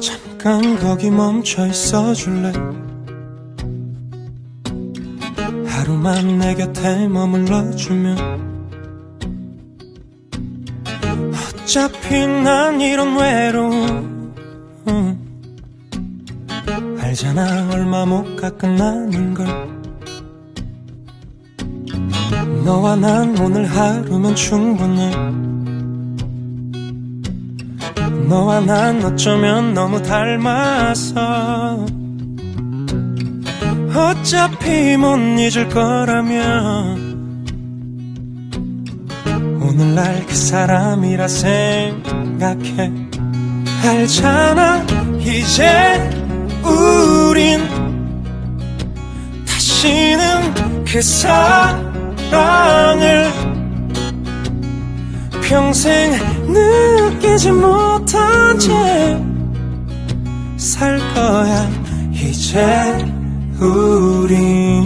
잠깐 거기 멈춰 있어 줄래? 하루만 내 곁에 머물러 주면 어차피 난 이런 외로움 음. 알잖아 얼마 못 가 끝나는 걸. 너와 난 오늘 하루면 충분해 너와 난 어쩌면 너무 닮아서 어차피 못 잊을 거라면 오늘날 그 사람이라 생각해 알잖아. 이제 우린 다시는 그 사랑을 평생 느 끼지 못한 채 살 거야. 이제 우린